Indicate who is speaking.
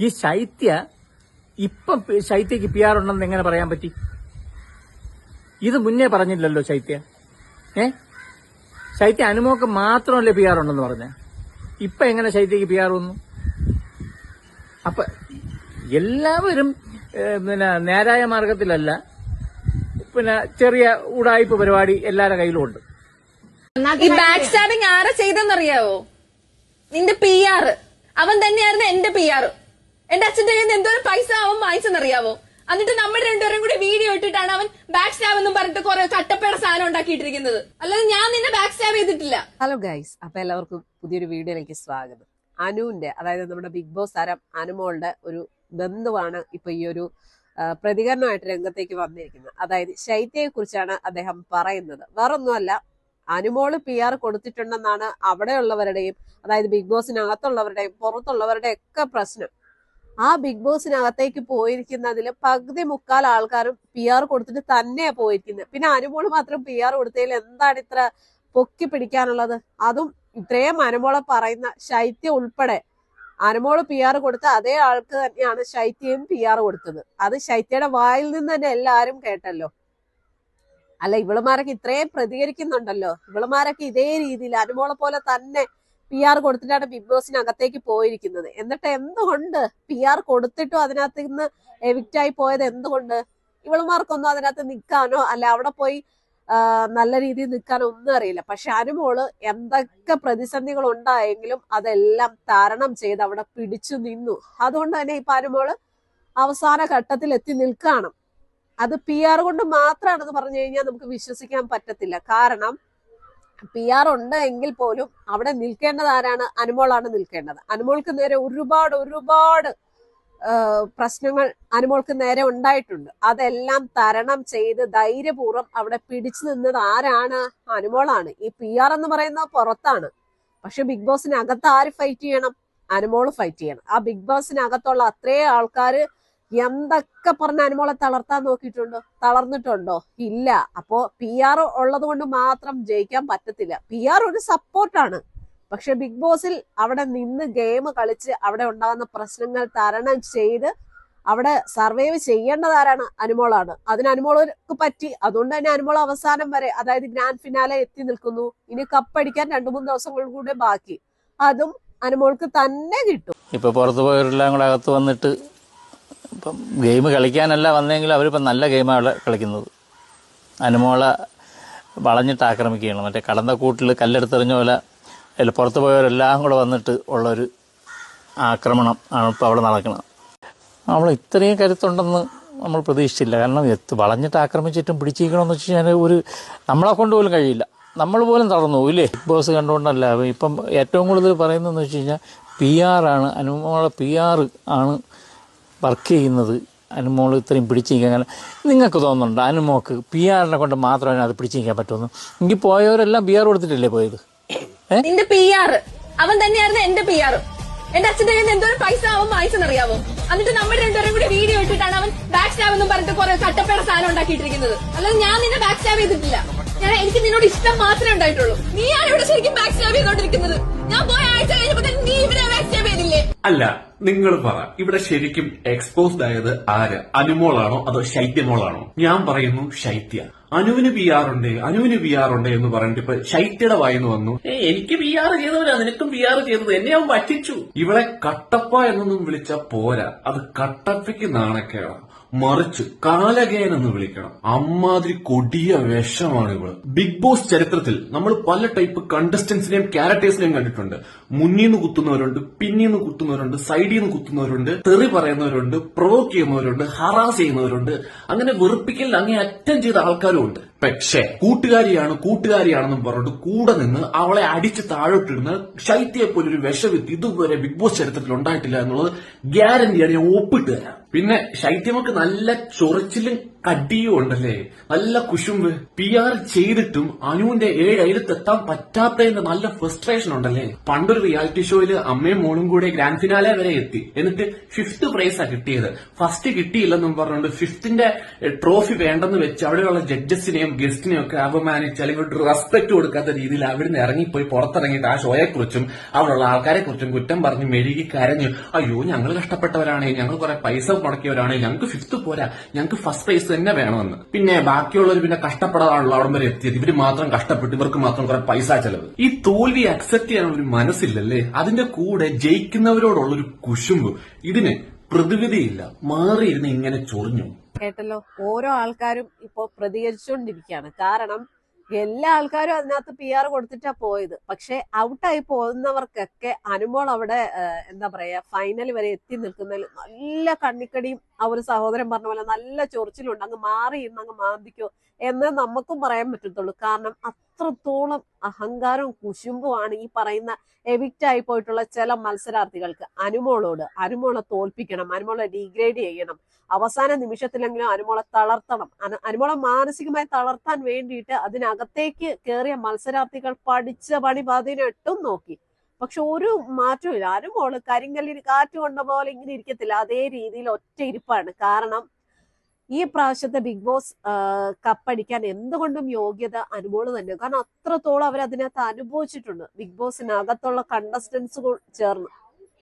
Speaker 1: ഈ ശൈത്യ ഇപ്പം ശൈത്യക്ക് P R ഉണ്ടെന്ന് എങ്ങനെ പറയാൻ പറ്റി? ഇത് മുന്നേ പറഞ്ഞില്ലല്ലോ ശൈത്യ. ഏ? ശൈത്യ അനുമോക്ക് മാത്രമല്ലേ പി ആർ ഉണ്ടെന്ന് പറഞ്ഞ. ഇപ്പൊ എങ്ങനെ ശൈത്യക്ക് പി ആർ വന്നു? അപ്പൊ എല്ലാവരും പിന്നെ നേരായ മാർഗത്തിലല്ല പിന്നെ ചെറിയ ഉടായ്പ പരിപാടി എല്ലാവരുടെ കയ്യിലും ഉണ്ട്.
Speaker 2: ഈ ബാക്ക് ആരാ ചെയ്തെന്നറിയാവോ? നിന്റെ പി ആർ അവൻ തന്നെയായിരുന്നു എന്റെ പി ആർ എന്റെ അച്ഛന്റെ കയ്യിൽ നിന്ന് എന്തോരം പൈസ അവൻ വാങ്ങിച്ചെന്നറിയാവോ? എന്നിട്ട് നമ്മൾ രണ്ടുപേരും കൂടി വീഡിയോ ഇട്ടിട്ടാണ് അവൻ ബാക്ക് സ്റ്റാബ് എന്നും പറഞ്ഞിട്ട് കുറെ കട്ടപ്പേട സാധനം ഉണ്ടാക്കിയിട്ടിരിക്കുന്നത്. അല്ലാതെ ഞാൻ നിന്നെ ബാക്ക് സ്റ്റാബ് ചെയ്തിട്ടില്ല.
Speaker 3: ഹലോ ഗൈസ് അപ്പൊ എല്ലാവർക്കും പുതിയൊരു വീഡിയോയിലേക്ക് സ്വാഗതം. അനുവിന്റെ അതായത് നമ്മുടെ ബിഗ് ബോസ് താരം അനുമോളുടെ ഒരു ബന്ധുവാണ് ഇപ്പൊ ഈ ഒരു പ്രതികരണമായിട്ട് രംഗത്തേക്ക് വന്നിരിക്കുന്നത്. അതായത് ശൈത്യയെ കുറിച്ചാണ് അദ്ദേഹം പറയുന്നത്. വേറൊന്നുമല്ല അനുമോൾ പി ആർ കൊടുത്തിട്ടുണ്ടെന്നാണ് അവിടെയുള്ളവരുടെയും അതായത് ബിഗ് ബോസിനകത്തുള്ളവരുടെയും പുറത്തുള്ളവരുടെയും ഒക്കെ പ്രശ്നം. ആ ബിഗ് ബോസിനകത്തേക്ക് പോയിരിക്കുന്നതിൽ പകുതി മുക്കാൽ ആൾക്കാരും പി ആർ കൊടുത്തിട്ട് തന്നെയാ പോയിരിക്കുന്നത് പിന്നെ അനുമോൾ മാത്രം പി ആർ കൊടുത്തതിൽ എന്താണ് ഇത്ര പൊക്കി പിടിക്കാനുള്ളത്? അതും ഇത്രയും അനുമോളെ പറയുന്ന ശൈത്യം ഉൾപ്പെടെ. അനുമോൾ പി ആർ കൊടുത്ത അതേ ആൾക്ക് തന്നെയാണ് ശൈത്യയും പി ആർ കൊടുത്തത്. അത് ശൈത്യയുടെ വായിൽ നിന്ന് തന്നെ എല്ലാവരും കേട്ടല്ലോ. അല്ല ഇവളുമാരൊക്കെ ഇത്രയും പ്രതികരിക്കുന്നുണ്ടല്ലോ. ഇവളുമാരൊക്കെ ഇതേ രീതിയിൽ അനുമോളെ പോലെ തന്നെ പി ആർ കൊടുത്തിട്ടാണ് ബിഗ് ബോസിനകത്തേക്ക് പോയിരിക്കുന്നത്. എന്നിട്ട് എന്തുകൊണ്ട് പി ആർ കൊടുത്തിട്ടും അതിനകത്ത് നിന്ന് എവിക്റ്റ് ആയി പോയത് എന്തുകൊണ്ട്? ഇവളുമാർക്കൊന്നും അതിനകത്ത് നിൽക്കാനോ അല്ല അവിടെ പോയി നല്ല രീതിയിൽ നിൽക്കാനോ ഒന്നും അറിയില്ല. പക്ഷെ അനുമോൾ എന്തൊക്കെ പ്രതിസന്ധികൾ ഉണ്ടായെങ്കിലും അതെല്ലാം തരണം ചെയ്ത് അവിടെ പിടിച്ചു നിന്നു. അതുകൊണ്ട് തന്നെ ഇപ്പൊ അനുമോൾ അവസാന ഘട്ടത്തിൽ എത്തി നിൽക്കണം അത് പി ആർ കൊണ്ട് മാത്രമാണെന്ന് പറഞ്ഞു കഴിഞ്ഞാൽ നമുക്ക് വിശ്വസിക്കാൻ പറ്റത്തില്ല. കാരണം പി ആർ ഉണ്ട് എങ്കിൽ പോലും അവിടെ നിൽക്കേണ്ടത് ആരാണ്? അനുമോളാണ് നിൽക്കേണ്ടത്. അനുമോൾക്ക് നേരെ ഒരുപാട് ഒരുപാട് പ്രശ്നങ്ങൾ അനുമോൾക്ക് നേരെ ഉണ്ടായിട്ടുണ്ട്. അതെല്ലാം തരണം ചെയ്ത് ധൈര്യപൂർവം അവിടെ പിടിച്ചു നിന്നത് ആരാണ്? അനുമോളാണ്. ഈ പി ആർ എന്ന് പറയുന്നത് പുറത്താണ്. പക്ഷെ ബിഗ് ബോസിനകത്ത് ആര് ഫൈറ്റ് ചെയ്യണം? അനുമോൾ ഫൈറ്റ് ചെയ്യണം. ആ ബിഗ് ബോസിനകത്തുള്ള അത്രേ ആൾക്കാര് എന്തൊക്കെ പറഞ്ഞ അനുമോളെ തളർത്താൻ നോക്കിയിട്ടുണ്ടോ? തളർന്നിട്ടുണ്ടോ? ഇല്ല. അപ്പോ പി ആർ ഉള്ളത് കൊണ്ട് മാത്രം ജയിക്കാൻ പറ്റത്തില്ല. പി ആർ ഒരു സപ്പോർട്ടാണ് പക്ഷെ ബിഗ് ബോസിൽ അവിടെ നിന്ന് ഗെയിം കളിച്ച് അവിടെ ഉണ്ടാകുന്ന പ്രശ്നങ്ങൾ തരണം ചെയ്ത് അവിടെ സർവൈവ് ചെയ്യേണ്ടതാരാണ് അനുമോളാണ്. അതിന് അനുമോൾക്ക് പറ്റി. അതുകൊണ്ട് തന്നെ അനുമോൾ അവസാനം വരെ അതായത് ഗ്രാൻഡ് ഫിനാലെ എത്തി നിൽക്കുന്നു. ഇനി കപ്പടിക്കാൻ രണ്ടു മൂന്ന് ദിവസങ്ങൾ കൂടെ ബാക്കി. അതും അനുമോൾക്ക് തന്നെ കിട്ടും.
Speaker 1: ഇപ്പൊ പുറത്തു പോയവരെല്ലാം കൂടെ അകത്ത് വന്നിട്ട് ഇപ്പം ഗെയിം കളിക്കാനല്ല വന്നെങ്കിൽ അവരിപ്പം നല്ല ഗെയിമാണ് കളിക്കുന്നത്. അനുമോള വളഞ്ഞിട്ട് ആക്രമിക്കുകയാണ്. മറ്റേ കടന്ന കൂട്ടിൽ കല്ലെടുത്തെറിഞ്ഞ പോലെ അതിൽ പുറത്ത് പോയവരെല്ലാം കൂടെ വന്നിട്ട് ഉള്ളൊരു ആക്രമണം ആണ് ഇപ്പോൾ അവിടെ നടക്കുന്നത്. നമ്മൾ ഇത്രയും കരുത്തുണ്ടെന്ന് നമ്മൾ പ്രതീക്ഷിച്ചില്ല. കാരണം എത്ത് വളഞ്ഞിട്ട് ആക്രമിച്ചിട്ടും പിടിച്ചിരിക്കണമെന്ന് വെച്ച് കഴിഞ്ഞാൽ ഒരു നമ്മളെ കൊണ്ട് പോലും കഴിയില്ല. നമ്മൾ പോലും തളർന്നു ഇല്ലേ? ബിഗ് ബോസ് കണ്ടുകൊണ്ടല്ല. ഇപ്പം ഏറ്റവും കൂടുതൽ പറയുന്നതെന്ന് വെച്ച് കഴിഞ്ഞാൽ പി ആർ ആണ്. അനുമോളെ പി ആർ ആണ് വർക്ക് ചെയ്യുന്നത് അനുമോൾ ഇത്രയും പിടിച്ചു നിൽക്കാൻ നിങ്ങൾക്ക് തോന്നുന്നുണ്ട്? അനുമോക്ക് പി ആറിനെ കൊണ്ട് മാത്രമേ അത് പിടിച്ചിരിക്കാൻ പറ്റുമെന്ന്? എനിക്ക് പോയവരെല്ലാം പി ആർ കൊടുത്തിട്ടല്ലേ പോയത്?
Speaker 2: നിന്റെ പി ആർ അവൻ തന്നെയായിരുന്നു എന്റെ പി ആർ എന്റെ അച്ഛന്റെ കയ്യിൽ എന്തോരം പൈസ അവൻ വാങ്ങിച്ചെന്നറിയാവോ എന്നിട്ട് നമ്മൾ രണ്ടുപേരും കൂടി വീഡിയോ ഇട്ടിട്ടാണ് അവൻ ബാക്ക് സ്റ്റാബ് എന്നും പറഞ്ഞിട്ട് കുറെ ചട്ടപ്പേട സാധനം ഉണ്ടാക്കിയിട്ടിരിക്കുന്നത്. അല്ലാതെ ഞാൻ നിന്നെ ബാക്ക് സ്റ്റാബ് ചെയ്തിട്ടില്ല. ഞാൻ എനിക്ക് നിന്നോട് ഇഷ്ടം മാത്രമേ ഉണ്ടായിട്ടുള്ളൂ. നീയാണ് ഇവിടെ ശരിക്കും ബാക്ക് സ്റ്റാബ് ചെയ്തോണ്ടിരിക്കുന്നത്? ഞാൻ പോയ
Speaker 4: അല്ല നിങ്ങൾ പറ. ഇവിടെ ശരിക്കും എക്സ്പോസ്ഡ് ആയത് ആര്? അനുമോളാണോ അതോ ശൈത്യമോളാണോ? ഞാൻ പറയുന്നു ശൈത്യ. അനുവിന് പി ആർ ഉണ്ട് അനുവിന് പി ആർ ഉണ്ട് എന്ന് പറഞ്ഞിട്ട് ഇപ്പൊ ശൈത്യയുടെ വായിന്ന് വന്നു. "ഏ, എനിക്ക് പി ആർ ചെയ്തവരാ നിനക്കും പി ആർ ചെയ്തത്. എന്നെ അവൻ പറ്റിച്ചു ഇവളെ കട്ടപ്പ എന്നൊന്നും വിളിച്ച പോരാ. അത് കട്ടപ്പയ്ക്ക് നാണക്കേടാണ് മറിച്ച് കാലകേൻ എന്ന് വിളിക്കണം. അമ്മാതിരി കൊടിയ വേഷമാണ് ഇവൾ. ബിഗ് ബോസ് ചരിത്രത്തിൽ നമ്മൾ പല ടൈപ്പ് കണ്ടസ്റ്റൻസിനെയും ക്യാരക്ടേഴ്സിനെയും കണ്ടിട്ടുണ്ട്. മുന്നിൽ നിന്ന് കുത്തുന്നവരുണ്ട് പിന്നിൽ നിന്ന് കുത്തുന്നവരുണ്ട് സൈഡിൽ നിന്ന് കുത്തുന്നവരുണ്ട് തെറി പറയുന്നവരുണ്ട് പ്രൊവോക്ക് ചെയ്യുന്നവരുണ്ട് ഹറാസ് ചെയ്യുന്നവരുണ്ട്. അങ്ങനെ വെറുപ്പിക്കൽ അങ്ങേ അറ്റം ചെയ്ത ആൾക്കാരും ഉണ്ട്. പക്ഷേ കൂട്ടുകാരിയാണ് കൂട്ടുകാരിയാണെന്നും പറഞ്ഞിട്ട് കൂടെ നിന്ന് അവളെ അടിച്ച് താഴോട്ടിരുന്ന് ശൈത്യയെ പോലെ ഒരു വിഷവിത്ത് ഇതുവരെ ബിഗ് ബോസ് ചരിത്രത്തിൽ ഉണ്ടായിട്ടില്ല എന്നുള്ളത് ഗ്യാരണ്ടിയാണ് ഞാൻ ഒപ്പിട്ട് തരാം. പിന്നെ ശൈത്യമൊക്കെ നല്ല ചൊറിച്ചിലും കടിയും ഉണ്ടല്ലേ നല്ല കുശുമ്പ്. പി ആർ ചെയ്തിട്ടും അനുവിന്റെ ഏഴ് അയിലത്തെത്താൻ പറ്റാത്തതിന്റെ നല്ല ഫ്രസ്ട്രേഷൻ ഉണ്ടല്ലേ? പണ്ടൊരു റിയാലിറ്റി ഷോയിൽ അമ്മയും മോളും കൂടെ ഗ്രാൻഡ് ഫിനാലെ വരെ എത്തി. എന്നിട്ട് ഫിഫ്ത് പ്രൈസാ കിട്ടിയത്. ഫസ്റ്റ് കിട്ടിയില്ലെന്നും പറഞ്ഞുകൊണ്ട് ഫിഫ്ത്തിന്റെ ട്രോഫി വേണ്ടെന്ന് വെച്ച് അവിടെയുള്ള ജഡ്ജസിനെയും ഗസ്റ്റിനെയും ഒക്കെ അപമാനിച്ച് അല്ലെങ്കിൽ റെസ്പെക്ട് കൊടുക്കാത്ത രീതിയിൽ അവിടുന്ന് ഇറങ്ങിപ്പോയി പുറത്തിറങ്ങിയിട്ട് ആ ഷോയെ കുറിച്ചും അവിടെയുള്ള ആൾക്കാരെ കുറിച്ചും കുറ്റം പറഞ്ഞ് മെഴുകി കരഞ്ഞു അയ്യോ ഞങ്ങൾ കഷ്ടപ്പെട്ടവരാണ്. ഞങ്ങൾ കുറെ പൈസ മുടക്കിയവരാണ്. ഞങ്ങൾക്ക് ഫിഫ്ത്ത് പോരാ. ഞങ്ങൾക്ക് ഫസ്റ്റ് പ്രൈസ് തന്നെ വേണമെന്ന്. പിന്നെ ബാക്കിയുള്ളവർ പിന്നെ കഷ്ടപ്പെടാനുള്ള അവിടം വരെ എത്തിയത്. ഇവർ മാത്രം കഷ്ടപ്പെട്ട് ഇവർക്ക് മാത്രം കുറെ പൈസ ചെലവ്. ഈ തോൽവി അക്സെപ്റ്റ് ചെയ്യാനുള്ള ഒരു മനസ്സില്ലല്ലേ? അതിന്റെ കൂടെ ജയിക്കുന്നവരോടുള്ള ഒരു കുശുമ്പ്. ഇതിന് പ്രതിവിധിയില്ല. മാറിയിരുന്ന് ഇങ്ങനെ ചൊറിഞ്ഞു.
Speaker 3: കേട്ടല്ലോ? ഓരോ ആൾക്കാരും ഇപ്പോ പ്രതികരിച്ചുകൊണ്ടിരിക്കുകയാണ് കാരണം എല്ലാ ആൾക്കാരും അതിനകത്ത് പി ആർ കൊടുത്തിട്ടാ പോയത്. പക്ഷെ ഔട്ടായി പോകുന്നവർക്കൊക്കെ അനുമോൾ അവിടെ എന്താ പറയാ ഫൈനൽ വരെ എത്തി നിൽക്കുന്നതിൽ നല്ല കണ്ണിക്കടിയും ആ ഒരു സഹോദരൻ പറഞ്ഞ പോലെ നല്ല ചൊറിച്ചിലുണ്ട് അങ്ങ് മാറി ഇന്ന് അങ്ങ് മാന്തിക്കോ. എന്ന് നമുക്കും പറയാൻ പറ്റത്തുള്ളൂ. കാരണം അത്രത്തോളം അഹങ്കാരവും കുശുമ്പുമാണ് ഈ പറയുന്ന എവിക്റ്റ് ആയി പോയിട്ടുള്ള ചില മത്സരാർത്ഥികൾക്ക്. അനുമോളോട് അനുമോളെ തോൽപ്പിക്കണം അനുമോളെ ഡീഗ്രേഡ് ചെയ്യണം. അവസാന നിമിഷത്തിലെങ്കിലും അനുമോളെ തളർത്തണം. അനു- അനുമോളെ മാനസികമായി തളർത്താൻ വേണ്ടിയിട്ട് അതിനകത്തേക്ക് കയറിയ മത്സരാർത്ഥികൾ പഠിച്ച പണി പതിനെട്ടും നോക്കി. പക്ഷെ ഒരു മാറ്റവും ഇല്ല അനുമോൾ കരിങ്കല്ലിന് കാറ്റ് കൊണ്ട പോലെ ഇങ്ങനെ ഇരിക്കത്തില്ല. അതേ രീതിയിൽ ഒറ്റ ഇരിപ്പാണ്. കാരണം ഈ പ്രാവശ്യത്തെ ബിഗ് ബോസ് കപ്പടിക്കാൻ എന്തുകൊണ്ടും യോഗ്യത അനുമോൾ തന്നെ. കാരണം അത്രത്തോളം അവർ അതിനകത്ത് അനുഭവിച്ചിട്ടുണ്ട് ബിഗ് ബോസിനകത്തുള്ള കണ്ടസ്റ്റൻസ് ചേർന്ന്.